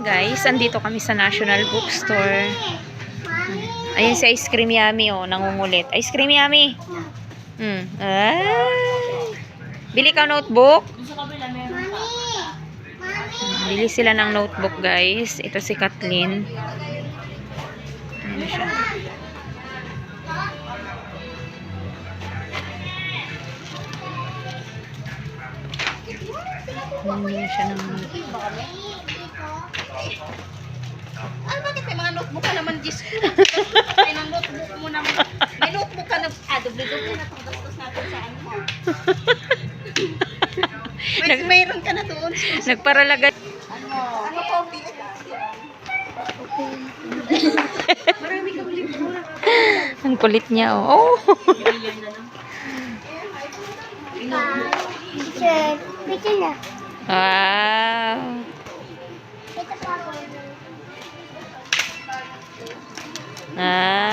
Guys, andito kami sa National Bookstore. Ayan si Ice Cream Yummy oh, nangungulit. Ice Cream Yummy. Hmm. Ay. Bili ka notebook? Bili sila ng notebook guys. Ito si Kathleen. Ayan siya. Bumili siya ng Ay, bakit may mga notebook ka naman, Diyos ko? Ay, ng notebook mo naman. May notebook ka na, ah, doble-doble na itong gastos natin sa ano. May, mayroon ka na doon. Nagparalagan. Ano? Ano po, bilis? Marami kang libro. Ang kulit niya oh. oh. Picture. Picture na. wow. Ah.